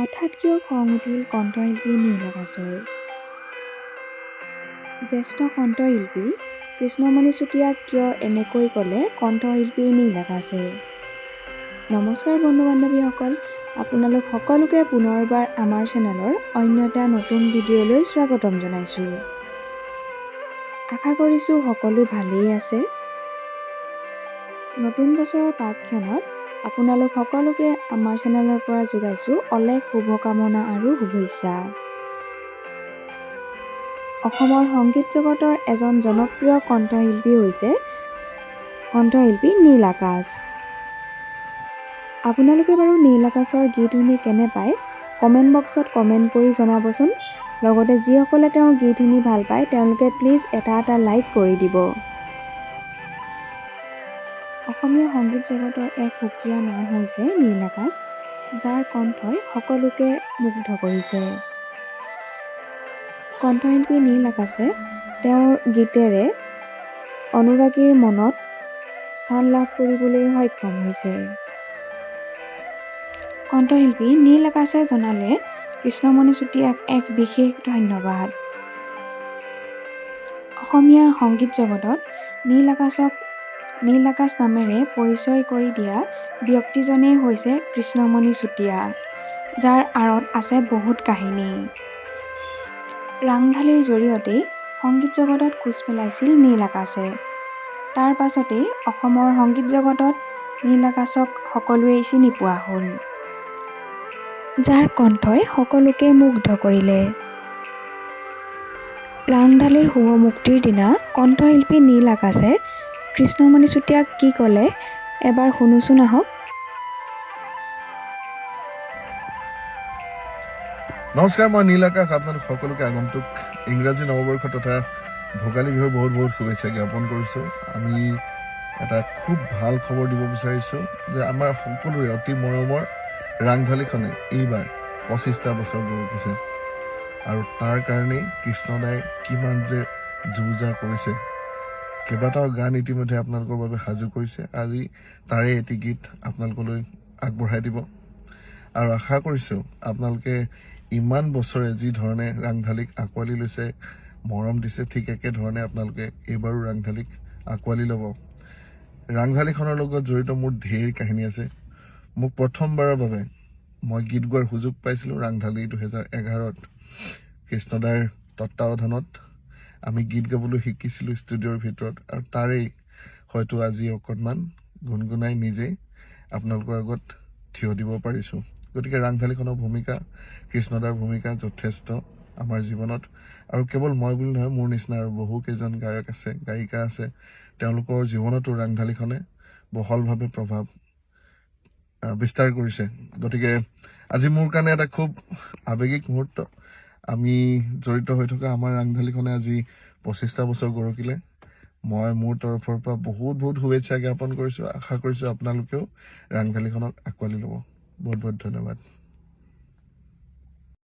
হঠাৎ কিয় খং উঠিল কণ্ঠশিল্পী নীল আকাশৰ জ্যেষ্ঠ কণ্ঠশিল্পী কৃষ্ণমণি চুতীয়াক কিয় এনেকৈ ক'লে কণ্ঠশিল্পী নীল আকাশে নমস্কাৰ বন্ধু বান্ধৱীসকল আপোনালোক সকলোকে পুনৰবাৰ আমাৰ চেনেলৰ অন্য এটা নতুন ভিডিঅ'লৈ স্বাগতম জনাইছোঁ। আশা কৰিছোঁ সকলো ভালেই আছে। নতুন বছৰৰ প্ৰাকক্ষণত আপোনালোক সকলোকে আমাৰ চেনেলৰ পৰা যোগাইছোঁ অলেখ শুভকামনা আৰু শুভেচ্ছা। অসমৰ সংগীত জগতৰ এজন জনপ্ৰিয় কণ্ঠশিল্পী হৈছে কণ্ঠশিল্পী নীল আকাশ। আপোনালোকে বাৰু নীল আকাশৰ গীত শুনি কেনে পায়? কমেণ্ট বক্সত কমেণ্ট কৰি জনাবচোন। লগতে যিসকলে তেওঁৰ গীত শুনি ভাল পায় তেওঁলোকে প্লিজ এটা এটা লাইক কৰি দিব। অসমীয়া সংগীত জগতৰ এক সুকীয়া নাম হৈছে নীল আকাশ যাৰ কণ্ঠই সকলোকে মুগ্ধ কৰিছে। কণ্ঠশিল্পী নীল আকাশে তেওঁৰ গীতেৰে অনুৰাগীৰ মনত স্থান লাভ কৰিবলৈ সক্ষম হৈছে। কণ্ঠশিল্পী নীল আকাশে জনালে কৃষ্ণমণি চুতীয়াক এক বিশেষ ধন্যবাদ। অসমীয়া সংগীত জগতত নীল আকাশক নীল আকাশ নামেৰে পৰিচয় কৰি দিয়া ব্যক্তিজনেই হৈছে কৃষ্ণমণি চুতীয়া যাৰ আঁৰত আছে বহুত কাহিনী। ৰাংঢালিৰ জৰিয়তেই সংগীত জগতত খোজ পেলাইছিল নীল আকাশে তাৰ পাছতেই অসমৰ সংগীত জগতত নীল আকাশক সকলোৱেই চিনি পোৱা হ'ল যাৰ কণ্ঠই সকলোকে মুগ্ধ কৰিলে। ৰাংঢালিৰ শুভ মুক্তিৰ দিনা কণ্ঠশিল্পী নীল আকাশে কৃষ্ণমণি চুতীয়াক কি ক'লে? এবাৰ শুনোচোন আহক। নমস্কাৰ, মই নীল আকাশ। আপোনালোক সকলোকে আগন্তুক ইংৰাজী নৱবৰ্ষ তথা ভোগালী বিহুৰ বহুত বহুত শুভেচ্ছা জ্ঞাপন কৰিছোঁ। আমি এটা খুব ভালো খবৰ দিব বিচাৰিছোঁ যে আমাৰ সকলোৰে অতি মৰমৰ ৰাংঢালীখনে এইবাৰ পঁচিছটা বছৰ গঢ়িছে আৰু তাৰ কাৰণেই কৃষ্ণদাই কিমান যে যো কৰিছে। কেইবাটাও গান ইতিমধ্যে আপোনালোকৰ বাবে সাজু কৰিছে। আজি তাৰে এটি গীত আপোনালোকলৈ আগবঢ়াই দিব। আৰু আশা কৰিছোঁ আপোনালোকে ইমান বছৰে যি ধৰণে ৰাংঢালীক আঁকোৱালি লৈছে মৰম দিছে ঠিক একেধৰণে আপোনালোকে এইবাৰো ৰাংঢালীক আঁকোৱালি ল'ব। ৰাংঢালীখনৰ লগত জড়িত মোৰ ঢেৰ কাহিনী আছে। মোক প্ৰথমবাৰৰ বাবে মই গীত গোৱাৰ সুযোগ পাইছিলোঁ ৰাংঢালী দুহেজাৰ এঘাৰত। কৃষ্ণদাৰ তত্বাৱধানত আমি গীত গাবলৈ শিকিছিলোঁ ষ্টুডিঅ'ৰ ভিতৰত আৰু তাৰেই হয়তো আজি অকণমান গুণগুণাই নিজেই আপোনালোকৰ আগত থিয় দিব পাৰিছোঁ। গতিকে ৰাংঢালীখনৰ ভূমিকা, কৃষ্ণদাৰ ভূমিকা যথেষ্ট আমাৰ জীৱনত। আৰু কেৱল মই বুলি নহয়, মোৰ নিচিনা আৰু বহু কেইজন গায়ক আছে, গায়িকা আছে। তেওঁলোকৰ জীৱনতো ৰাংঢালীখনে বহলভাৱে প্ৰভাৱ বিস্তাৰ কৰিছে। গতিকে আজি মোৰ কাৰণে এটা খুব আৱেগিক মুহূৰ্ত। আমি জড়িত হৈ থকা আমাৰ ৰাংঢালীখনে আজি পঁচিছটা বছৰ গৰকিলে মই মোৰ তৰফৰ পৰা বহুত বহুত শুভেচ্ছা জ্ঞাপন কৰিছোঁ। আশা কৰিছোঁ আপোনালোকেও ৰাংঢালীখনক আঁকোৱালি ল'ব। বহুত বহুত ধন্যবাদ।